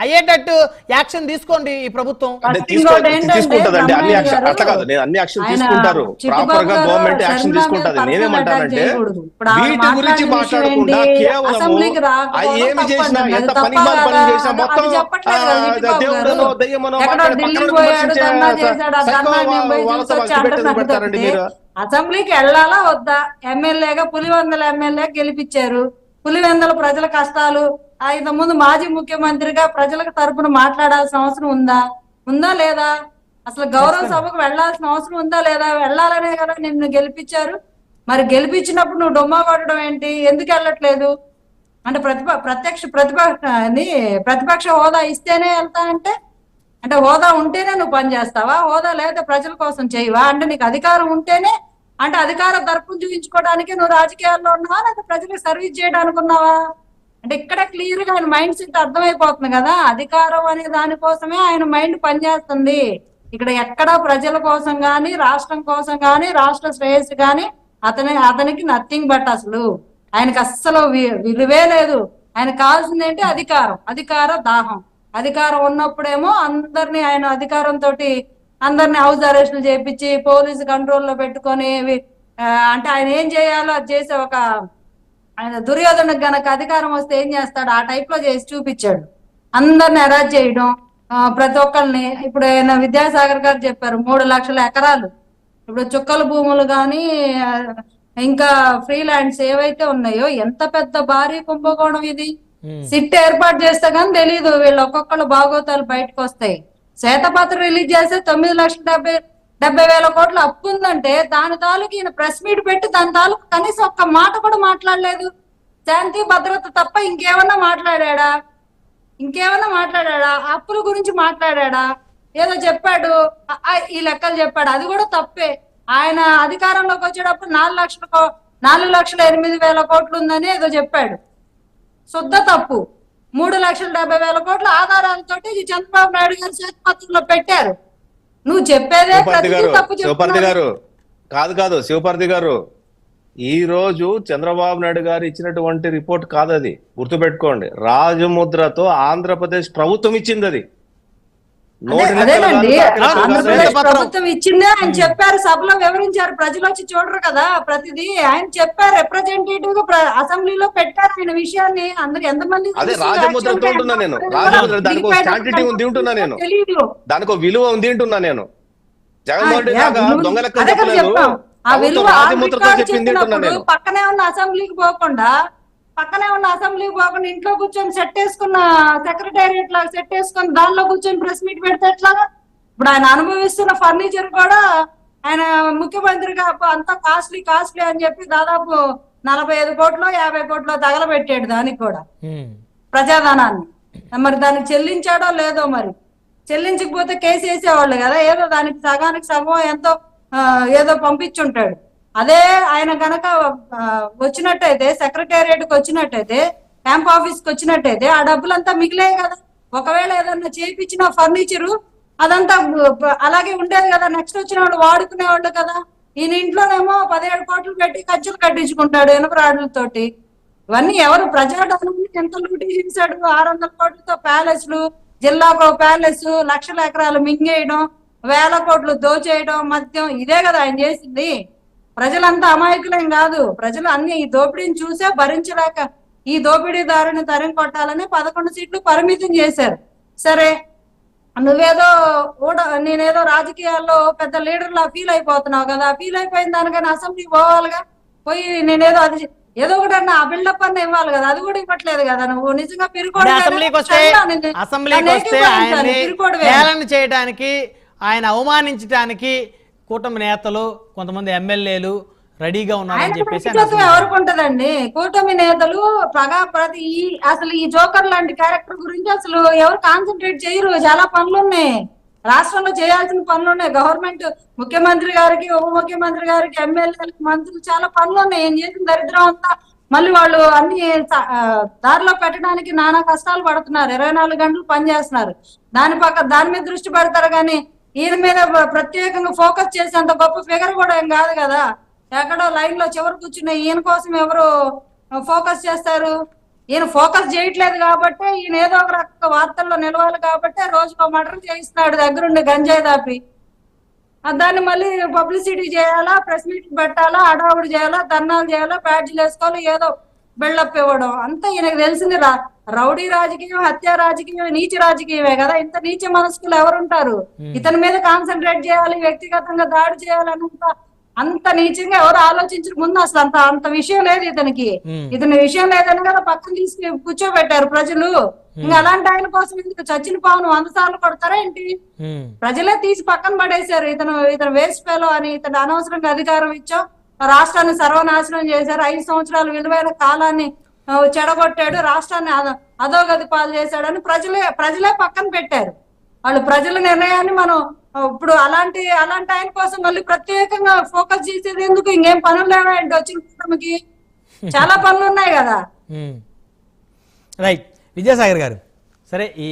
అయ్యేటట్టు యాక్షన్ తీసుకోండి ఈ ప్రభుత్వం తీసుకుంటదండి అన్ని యాక్షన్ అట్లా కాదు నేను అన్ని యాక్షన్ తీసుకుంటారు ప్రాపర్గా గవర్నమెంట్ యాక్షన్ తీసుకుంటది నేనేమంటానంటే వీటి గురించి మాట్లాడకుండా? కేవలం ఏమి. చేసినా ఎంత పని పని? చేసినా మొత్తం దేవుడనో. దెయ్యమనో పెడతారండి మీరు అసెంబ్లీకి వెళ్ళాలా వద్దా ఎమ్మెల్యేగా పులివెందల ఎమ్మెల్యే గెలిపించారు పులివెందల ప్రజల కష్టాలు ఆ ఇంత ముందు మాజీ ముఖ్యమంత్రిగా ప్రజలకు తరపున మాట్లాడాల్సిన అవసరం ఉందా? ఉందా లేదా? అసలు గౌరవ సభకు వెళ్ళాల్సిన అవసరం ఉందా లేదా? వెళ్ళాలనే కదా నిన్ను గెలిపించారు. మరి గెలిపించినప్పుడు నువ్వు డొమ్మా కొట్టడం ఏంటి? ఎందుకు వెళ్ళట్లేదు? అంటే ప్రతిప ప్రత్యక్ష ప్రతిపక్ష ప్రతిపక్ష హోదా ఇస్తేనే వెళ్తా అంటే అంటే హోదా ఉంటేనే నువ్వు పని చేస్తావా? హోదా లేదా ప్రజల కోసం చేయవా? అంటే నీకు అధికారం ఉంటేనే అంటే అధికార తరపును చూపించుకోవడానికి నువ్వు రాజకీయాల్లో ఉన్నావా? లేదా ప్రజలకు సర్వీస్ చేయడానికి ఉన్నావా అంటే ఇక్కడ క్లియర్గా ఆయన మైండ్ సెట్ అర్థమైపోతుంది కదా. అధికారం అనే దానికోసమే ఆయన మైండ్ పనిచేస్తుంది. ఇక్కడ ఎక్కడ ప్రజల కోసం గాని రాష్ట్రం కోసం గాని రాష్ట్ర శ్రేయస్సు గాని అతని అతనికి నథింగ్ బట్ అసలు. ఆయనకి అస్సలు విలువే లేదు. ఆయన కావాల్సింది ఏంటి? అధికారం. అధికార దాహం. అధికారం ఉన్నప్పుడేమో అందరినీ ఆయన అధికారంతో అందరిని హౌస్ అరెస్టులు చేపించి పోలీసు కంట్రోల్లో పెట్టుకొని అంటే ఆయన ఏం చేయాలో అది చేసే ఒక ఆయన దుర్యోధనకు గనక అధికారం వస్తే ఏం చేస్తాడు? ఆ టైప్లో చేసి చూపించాడు. అందరిని అరెస్ట్ చేయడం ప్రతి ఒక్కరిని ఇప్పుడు ఆయన విద్యాసాగర్ గారు చెప్పారు మూడు లక్షల ఎకరాలు. ఇప్పుడు చుక్కల భూములు కానీ ఇంకా ఫ్రీ ల్యాండ్స్ ఏవైతే ఉన్నాయో ఎంత పెద్ద భారీ కుంభకోణం ఇది. సిట్ ఏర్పాటు చేస్తే కానీ తెలియదు వీళ్ళు ఒక్కొక్కళ్ళు బాగోతాలు బయటకు వస్తాయి. శ్వేతపత్రం రిలీజ్ చేస్తే తొమ్మిది లక్షల డెబ్బై డెబ్బై వేల కోట్ల అప్పు ఉందంటే దాని తాలూకు ఈయన ప్రెస్ మీట్ పెట్టి దాని తాలూకు కనీసం ఒక్క మాట కూడా మాట్లాడలేదు. శాంతి భద్రత తప్ప ఇంకేమన్నా మాట్లాడాడా? ఇంకేమన్నా మాట్లాడాడా? అప్పుల గురించి మాట్లాడాడా? ఏదో చెప్పాడు. ఈ లెక్కలు చెప్పాడు. అది కూడా తప్పే. ఆయన అధికారంలోకి వచ్చేటప్పుడు నాలుగు లక్షల కో- నాలుగు లక్షల ఎనిమిది వేల కోట్లు ఉందని ఏదో చెప్పాడు. శుద్ధ తప్పు. మూడు లక్షల డెబ్బై వేల కోట్ల ఆధారాలతోటి ఈ చంద్రబాబు నాయుడు గారు శ్వేతపత్రంలో పెట్టారు. నువ్వు చెప్పేదే శివపార్తి ప్రతిదీ గారు కాదు కాదు శివపార్తి గారు ఈ రోజు చంద్రబాబు నాయుడు గారు ఇచ్చినటువంటి రిపోర్ట్ కాదు అది గుర్తుపెట్టుకోండి రాజముద్రతో ఆంధ్రప్రదేశ్ ప్రభుత్వం ఇచ్చింది అది అదేనండి. ఆంధ్రప్రదేశ్ పత్రం. ప్రభుత్వం ఇచ్చిందే ఆయన చెప్పారు సభలో వివరించారు ప్రజలు వచ్చి చూడరు కదా ప్రతిదీ ఆయన చెప్పారు రిప్రజెంటేటివ్గా అసెంబ్లీలో పెట్టారు ఆయన విషయాన్ని అందరికి ఎంతమంది అదే? రాజముద్రతో ఉంటున్నా నేను. రాజముద్ర దానికి sanctity ఉంది ఉంటున్నా నేను. తెలీదు దానికి ఒక విలువ ఉంది అంటున్నా నేను జగన్మోహన్ రెడ్డి విలువ- దొంగ చెప్పలేదు విలువ పక్కనే ఉన్న అసెంబ్లీకి పోకుండా పక్కనే ఉన్న అసెంబ్లీకి పోకుండా ఇంట్లో కూర్చొని సెట్ వేసుకున్న సెక్రటేరియట్ లాగా సెట్ వేసుకొని దానిలో కూర్చొని ప్రెస్ మీట్ పెడితే ఎట్లాగా? ఇప్పుడు ఆయన అనుభవిస్తున్న ఫర్నిచర్ కూడా ఆయన ముఖ్యమంత్రిగా అబ్బా అంతా కాస్ట్లీ కాస్ట్లీ అని చెప్పి దాదాపు నలభై ఐదు కోట్లు యాభై కోట్లు తగలబెట్టాడు దానికి కూడా. ప్రజాధనాన్ని. మరి దానికి చెల్లించాడో లేదో మరి? చెల్లించకపోతే కేసు వేసేవాళ్ళు కదా ఏదో దానికి సగానికి సగం ఎంతో ఏదో పంపించుంటాడు. అదే ఆయన గనక వచ్చినట్టయితే సెక్రటేరియట్కి వచ్చినట్టయితే క్యాంప్ ఆఫీస్కి వచ్చినట్టయితే ఆ డబ్బులంతా మిగిలే కదా. ఒకవేళ ఏదన్నా చేపించిన ఫర్నిచరు అదంతా అలాగే ఉండేది కదా. నెక్స్ట్ వచ్చిన వాళ్ళు వాడుకునేవాళ్ళు కదా. ఈయన ఇంట్లోనేమో పదిహేడు కోట్లు పెట్టి ఖర్చులు కట్టించుకుంటాడు ఇనుప రాడ్లతోటి. ఇవన్నీ ఎవరు ప్రజాధనం ఎంత లూటీ చేశాడు? ఆరు వందల కోట్లతో ప్యాలెస్లు జిల్లాకు ప్యాలెస్ లక్షల ఎకరాలు మింగేయడం వేల కోట్లు దోచేయడం మద్యం ఇదే కదా ఆయన చేసింది. ప్రజలంతా అమాయకులేం కాదు. ప్రజలు అన్ని ఈ దోపిడీని చూసే భరించలేక ఈ దోపిడీదారుని తరిం కొట్టాలని పదకొండు సీట్లు పరిమితం చేశారు. సరే నువ్వేదో ఊడ నేనేదో రాజకీయాల్లో పెద్ద లీడర్ లా ఫీల్ అయిపోతున్నావు కదా. ఫీల్ అయిపోయిన దానికని అసెంబ్లీకి పోవాలిగా? పోయి నేనేదో అది ఏదో ఒకటి అన్న ఆ బిల్డప్ అన్న ఇవ్వాలి కదా. అది కూడా ఇవ్వట్లేదు కదా నువ్వు. నిజంగా పిరుకోడు చేయడానికి ఆయన అవమానించడానికి కూటమి నేతలు కొంతమంది ఎమ్మెల్యేలు రెడీగా ఉన్నారని చెప్పేసి ఆయన వ్యక్తిగతం ఎవరికి ఉంటదండి కూటమి నేతలు పగా ప్రతి ఈ అసలు ఈ జోకర్ లాంటి క్యారెక్టర్ గురించి అసలు ఎవరు కాన్సన్ట్రేట్ చేయరు. చాలా పనులు ఉన్నాయి రాష్ట్రంలో చేయాల్సిన పనులు ఉన్నాయి గవర్నమెంట్ ముఖ్యమంత్రి గారికి ఉప ముఖ్యమంత్రి గారికి ఎమ్మెల్యేలకు మంత్రులు చాలా పనులు ఉన్నాయి ఏం చేసిన దరిద్రం అంతా మళ్ళీ వాళ్ళు అన్ని దారిలో పెట్టడానికి నానా కష్టాలు పడుతున్నారు. ఇరవై నాలుగు గంటలు పనిచేస్తున్నారు. దాని పక్క దాని మీద దృష్టి పెడతారు కానీ ఈయన మీద ప్రత్యేకంగా ఫోకస్ చేసేంత గొప్ప ఫిగర్ కూడా ఏం కాదు కదా. ఎక్కడో లైన్లో చివరి కూర్చున్న ఈయన కోసం ఎవరు ఫోకస్ చేస్తారు? ఈయన ఫోకస్ చేయట్లేదు కాబట్టి ఈయన ఏదో ఒక రక వార్తల్లో నిలవాలి కాబట్టి రోజుకో మర్డర్ చేయిస్తున్నాడు దగ్గరుండి గంజాయి దాపి. దాన్ని మళ్ళీ పబ్లిసిటీ చేయాలా ప్రెస్ మీట్ పెట్టాలా అడావుడు చేయాలా ధర్నాలు చేయాలా బ్యాడ్జీలు వేసుకోవాలి ఏదో బిల్డప్ ఇవ్వడం. అంతా ఈయనకు తెలిసింది రా రౌడీ రాజకీయం హత్య రాజకీయం నీచ రాజకీయమే కదా? ఇంత నీచ మనస్కులు ఎవరుంటారు? ఇతని మీద కాన్సన్ట్రేట్ చేయాలి వ్యక్తిగతంగా దాడి చేయాలన్నంత అంత నీచంగా ఎవరు ఆలోచించరు. ముందు అసలు అంత అంత విషయం లేదు ఇతనికి. ఇతని విషయం లేదని కదా పక్కన తీసుకు కూర్చోబెట్టారు ప్రజలు. ఇంకా అలాంటి ఆయన కోసం ఎందుకు చచ్చిన పావును వంద సార్లు కొడతారా ఏంటి? ప్రజలే తీసి పక్కన పడేశారు. ఇతను ఇతను వేస్ట్ ఫెలో అని ఇతను అనవసరంగా అధికారం ఇచ్చాం. రాష్ట్రాన్ని సర్వనాశనం చేశారు. ఐదు సంవత్సరాల విలువైన కాలాన్ని చెడగొట్టాడు రాష్ట్రాన్ని అధోగతి పాలు చేశాడని ప్రజలే ప్రజలే పక్కన పెట్టారు. వాళ్ళు ప్రజల నిర్ణయాన్ని మనం ఇప్పుడు అలాంటి అలాంటి ఆయన కోసం మళ్ళీ ప్రత్యేకంగా ఫోకస్ చేసేది ఎందుకు? ఇంకేం పనులు లేవా వచ్చిన కుటుంబకి చాలా పనులు ఉన్నాయి కదా. రైట్. విద్యాసాగర్ గారు. సరే ఈ